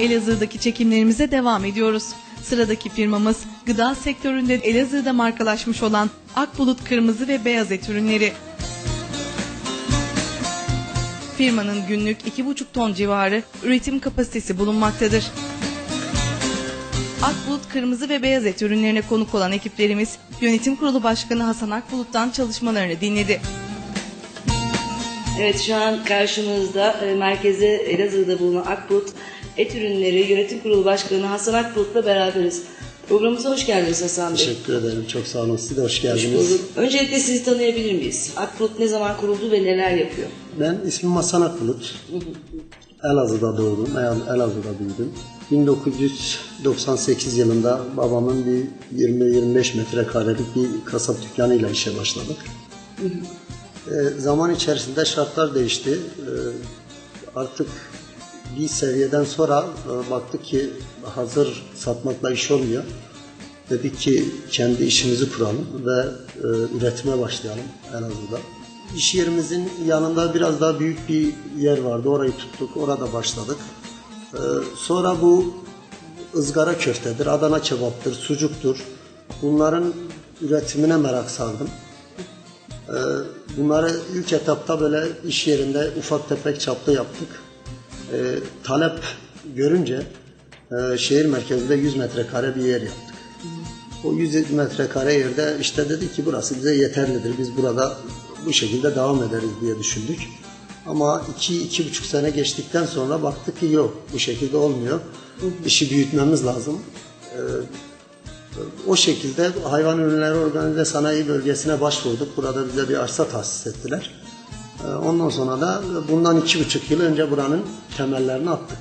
Elazığ'daki çekimlerimize devam ediyoruz. Sıradaki firmamız gıda sektöründe Elazığ'da markalaşmış olan Akbulut Kırmızı ve Beyaz Et ürünleri. Firmanın günlük 2,5 ton civarı üretim kapasitesi bulunmaktadır. Akbulut Kırmızı ve Beyaz Et ürünlerine konuk olan ekiplerimiz Yönetim Kurulu Başkanı Hasan Akbulut'tan çalışmalarını dinledi. Evet şu an karşımızda e, merkezi Elazığ'da bulunan Akbulut Et Ürünleri Yönetim Kurulu Başkanı Hasan Akbulut'la beraberiz. Programımıza hoş geldiniz Hasan Bey. Teşekkür ederim. Çok sağ olun. Siz de hoş Hoş geldiniz. bulduk. Öncelikle sizi tanıyabilir miyiz? Akbulut ne zaman kuruldu ve neler yapıyor? Ben ismim Hasan Akbulut. Elazığ'da doğdum. El- Elazığ'da büyüdüm. 1998 yılında babamın bir 20-25 metrekarelik bir kasap dükkanıyla işe başladık. Ee, zaman içerisinde şartlar değişti. Ee, artık bir seviyeden sonra e, baktık ki hazır satmakla iş olmuyor. Dedik ki kendi işimizi kuralım ve e, üretime başlayalım Elazığ'da. İş yerimizin yanında biraz daha büyük bir yer vardı. Orayı tuttuk. Orada başladık. E, sonra bu ızgara köftedir, Adana kebaptır, sucuktur. Bunların üretimine merak sardım. Bunları ilk etapta böyle iş yerinde ufak tefek çaplı yaptık. E, talep görünce e, şehir merkezinde 100 metrekare bir yer yaptık. O 100 metrekare yerde işte dedi ki burası bize yeterlidir. Biz burada bu şekilde devam ederiz diye düşündük. Ama iki, iki buçuk sene geçtikten sonra baktık ki yok bu şekilde olmuyor. İşi büyütmemiz lazım. Ee, o şekilde hayvan ürünleri organize sanayi bölgesine başvurduk. Burada bize bir arsa tahsis ettiler. Ee, ondan sonra da bundan iki buçuk yıl önce buranın temellerini attık.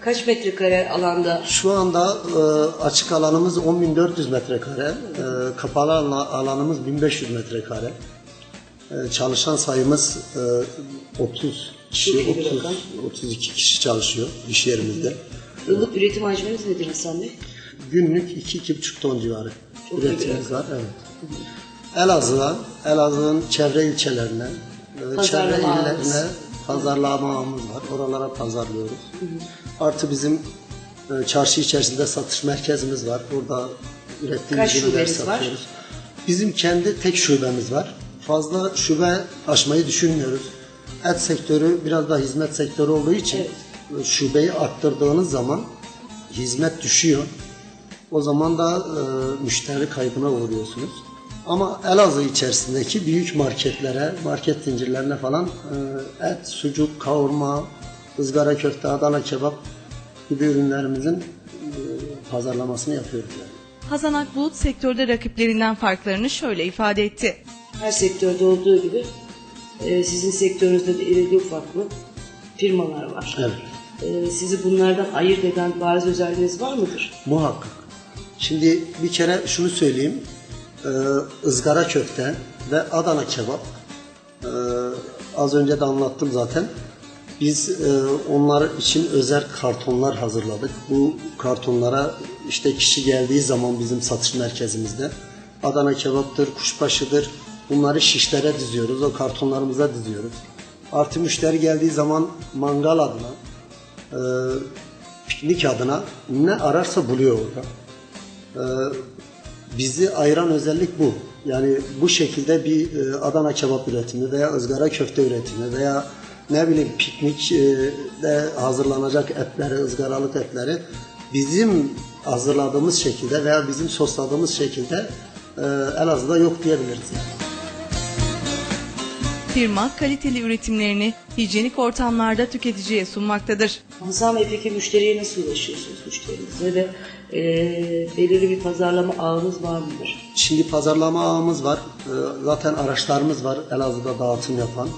Kaç metrekare alanda Şu anda e, açık alanımız 10.400 metrekare, e, kapalı ala- alanımız 1500 metrekare. E, çalışan sayımız e, 30 kişi, Çok iyi bir 30, rakam. 32 kişi çalışıyor iş yerimizde. yıllık üretim hacminiz nedir Hasan Bey? Günlük 2-2,5 ton civarı Çok üretimimiz var. Evet. Elazığ'a, Elazığ'ın çevre ilçelerine, çevre illerine pazarlama ağımız var. Oralara pazarlıyoruz. Artı bizim e, çarşı içerisinde satış merkezimiz var. Orada ürettiğimiz Kaç ürünleri şubeniz var? satıyoruz. Bizim kendi tek şubemiz var. Fazla şube açmayı düşünmüyoruz. Et sektörü biraz da hizmet sektörü olduğu için e, şubeyi arttırdığınız zaman hizmet düşüyor. O zaman da e, müşteri kaybına uğruyorsunuz. Ama Elazığ içerisindeki büyük marketlere, market zincirlerine falan e, et, sucuk, kavurma, ızgara köfte, Adana kebap gibi ürünlerimizin e, pazarlamasını yapıyoruz yani. Hasan Akbulut sektörde rakiplerinden farklarını şöyle ifade etti. Her sektörde olduğu gibi e, sizin sektörünüzde de irili ufaklı firmalar var. Evet. Sizi bunlardan ayırt eden bazı özelliğiniz var mıdır? Muhakkak. Şimdi bir kere şunu söyleyeyim. Ee, ızgara köfte ve Adana kebap. Ee, az önce de anlattım zaten. Biz e, onlar için özel kartonlar hazırladık. Bu kartonlara işte kişi geldiği zaman bizim satış merkezimizde Adana kebaptır, kuşbaşıdır. Bunları şişlere diziyoruz. O kartonlarımıza diziyoruz. Artı müşteri geldiği zaman mangal adına, e, piknik adına ne ararsa buluyor orada. Bizi ayıran özellik bu. Yani bu şekilde bir e, Adana kebap üretimi veya ızgara köfte üretimi veya ne bileyim piknikte hazırlanacak etleri, ızgaralık etleri bizim hazırladığımız şekilde veya bizim sosladığımız şekilde e, Elazığ'da yok diyebiliriz. Yani. Firma kaliteli üretimlerini hijyenik ortamlarda tüketiciye sunmaktadır. Hasan Bey peki müşteriye nasıl ulaşıyorsunuz müşterinize de e, belirli bir pazarlama ağınız var mıdır? Şimdi pazarlama ağımız var. Ee, Zaten araçlarımız var Elazığ'da dağıtım yapan.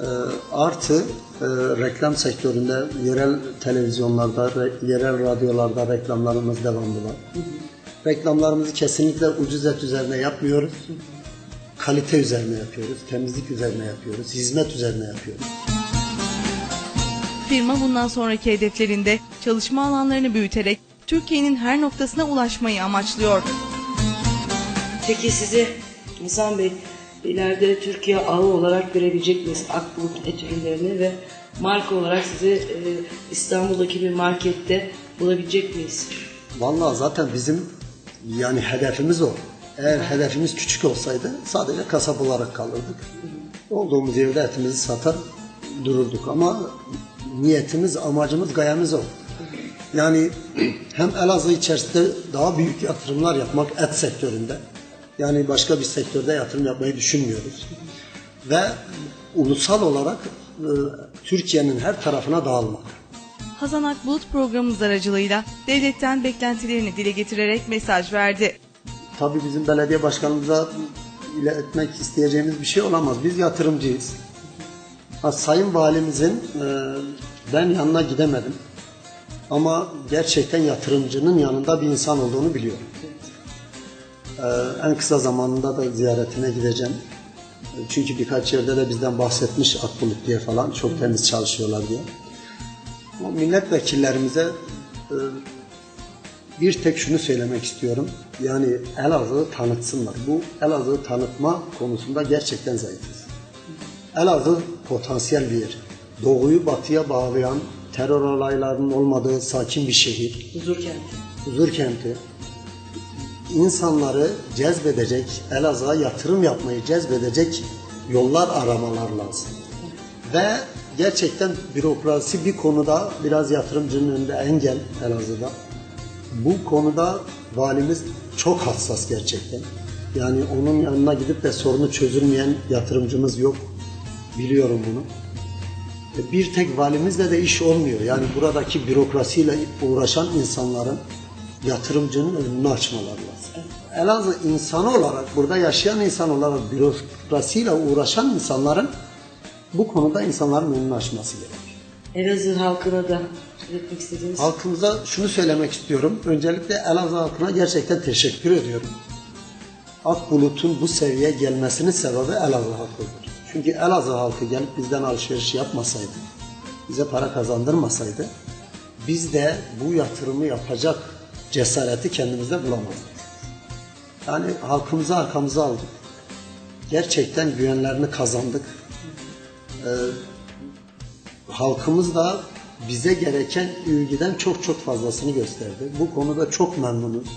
Ee, Artı e, reklam sektöründe yerel televizyonlarda, re- yerel radyolarda reklamlarımız devamlı var. Reklamlarımızı kesinlikle ucuz et üzerine yapmıyoruz. Kalite üzerine yapıyoruz, temizlik üzerine yapıyoruz, hizmet üzerine yapıyoruz. Firma bundan sonraki hedeflerinde çalışma alanlarını büyüterek Türkiye'nin her noktasına ulaşmayı amaçlıyor. Peki size Hasan Bey ileride Türkiye ağı olarak görebilecek miyiz Akbulut et ürünlerini ve marka olarak sizi e, İstanbul'daki bir markette bulabilecek miyiz? Vallahi zaten bizim yani hedefimiz o. Eğer hedefimiz küçük olsaydı sadece kasap olarak kalırdık. Olduğumuz yerde etimizi satar dururduk ama niyetimiz, amacımız, gayemiz o. Yani hem Elazığ içerisinde daha büyük yatırımlar yapmak et sektöründe. Yani başka bir sektörde yatırım yapmayı düşünmüyoruz. Ve ulusal olarak e, Türkiye'nin her tarafına dağılmak. Hazan Akbulut programımız aracılığıyla devletten beklentilerini dile getirerek mesaj verdi. Tabii bizim belediye başkanımıza iletmek isteyeceğimiz bir şey olamaz. Biz yatırımcıyız. Ha, Sayın Valimizin e, ben yanına gidemedim. Ama gerçekten yatırımcının yanında bir insan olduğunu biliyorum. E, en kısa zamanda da ziyaretine gideceğim. E, Çünkü birkaç yerde de bizden bahsetmiş Akbulut diye falan. Çok temiz çalışıyorlar diye. Ama milletvekillerimize e, bir tek şunu söylemek istiyorum. Yani Elazığ'ı tanıtsınlar. Bu Elazığ'ı tanıtma konusunda gerçekten zayıfız. Elazığ potansiyel bir yer. Doğuyu batıya bağlayan, terör olaylarının olmadığı sakin bir şehir. Huzur kenti. Huzur kenti. İnsanları cezbedecek, Elazığ'a yatırım yapmayı cezbedecek yollar aramalar lazım. Ve gerçekten bürokrasi bir konuda biraz yatırımcının önünde engel Elazığ'da. Bu konuda valimiz çok hassas gerçekten. Yani onun yanına gidip de sorunu çözülmeyen yatırımcımız yok. Biliyorum bunu. E, Bir tek valimizle de iş olmuyor. Yani buradaki bürokrasiyle uğraşan insanların yatırımcının önünü açmaları lazım. Elazığ insanı olarak, burada yaşayan insan olarak bürokrasiyle uğraşan insanların bu konuda insanların önünü açması gerekir. Elazığ halkına da söylemek istediğiniz Halkımıza şunu söylemek istiyorum. Öncelikle Elazığ halkına gerçekten teşekkür ediyorum. Akbulut'un bu seviyeye gelmesinin sebebi Elazığ halkıdır. Çünkü Elazığ halkı gelip bizden alışveriş yapmasaydı, bize para kazandırmasaydı, biz de bu yatırımı yapacak cesareti kendimizde bulamazdık. Yani halkımızı arkamıza aldık. Gerçekten güvenlerini kazandık. Ee, halkımız da bize gereken ilgiden çok çok fazlasını gösterdi. Bu konuda çok memnunuz.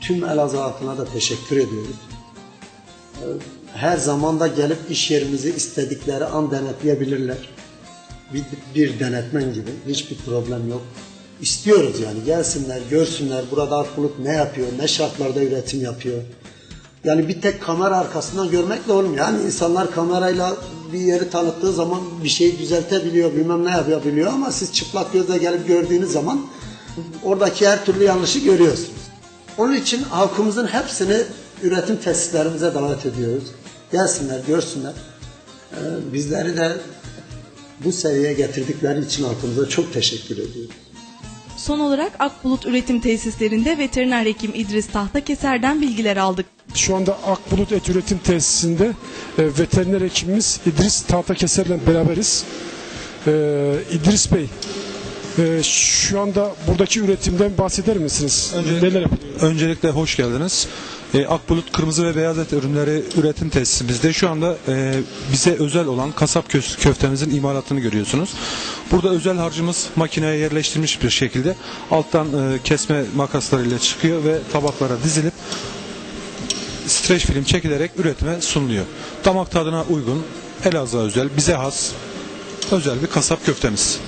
Tüm Elazığ halkına da teşekkür ediyoruz. Ee, Her zaman da gelip iş yerimizi istedikleri an denetleyebilirler. Bir, bir denetmen gibi. Hiçbir problem yok. İstiyoruz yani gelsinler, görsünler burada Akbulut ne yapıyor, ne şartlarda üretim yapıyor. Yani bir tek kamera arkasından görmekle olmuyor. Yani insanlar kamerayla bir yeri tanıttığı zaman bir şeyi düzeltebiliyor, bilmem ne yapabiliyor ama siz çıplak gözle gelip gördüğünüz zaman oradaki her türlü yanlışı görüyorsunuz. Onun için halkımızın hepsini üretim tesislerimize davet ediyoruz. Gelsinler, görsünler. Ee, bizleri de bu seviyeye getirdikleri için halkımıza çok teşekkür ediyoruz. Son olarak Akbulut üretim tesislerinde veteriner hekim İdris Tahtakeser'den bilgiler aldık. Şu anda Akbulut Et Üretim Tesisinde e, veteriner hekimimiz İdris Tahtakeser'le beraberiz. E, İdris Bey, e, şu anda buradaki üretimden bahseder misiniz? Öncelikle, Neler öncelikle hoş geldiniz. E, Akbulut kırmızı ve beyaz et ürünleri üretim tesisimizde şu anda e, bize özel olan kasap kö- köftemizin imalatını görüyorsunuz. Burada özel harcımız makineye yerleştirilmiş bir şekilde alttan e, kesme makaslarıyla çıkıyor ve tabaklara dizilip streç film çekilerek üretime sunuluyor. Damak tadına uygun, Elazığ özel, bize has özel bir kasap köftemiz.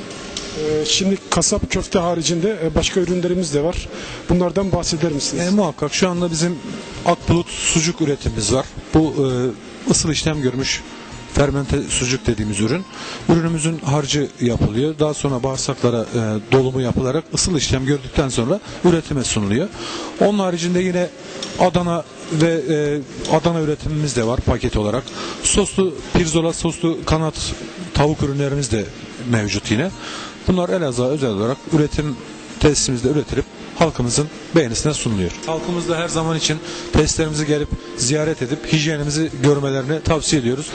E, şimdi kasap köfte haricinde e, başka ürünlerimiz de var. Bunlardan bahseder misiniz? E, muhakkak şu anda bizim Akbulut sucuk üretimimiz var. Bu e, ısıl işlem görmüş fermente sucuk dediğimiz ürün. Ürünümüzün harcı yapılıyor. Daha sonra bağırsaklara e, dolumu yapılarak ısıl işlem gördükten sonra üretime sunuluyor. Onun haricinde yine Adana ve e, Adana üretimimiz de var paket olarak. Soslu pirzola, soslu kanat tavuk ürünlerimiz de mevcut yine. Bunlar Elazığ özel olarak üretim tesisimizde üretilip halkımızın beğenisine sunuluyor. Halkımız da her zaman için testlerimizi gelip ziyaret edip hijyenimizi görmelerini tavsiye ediyoruz.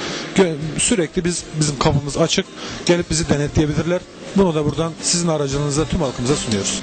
Sürekli biz bizim kapımız açık. Gelip bizi denetleyebilirler. Bunu da buradan sizin aracılığınızla tüm halkımıza sunuyoruz.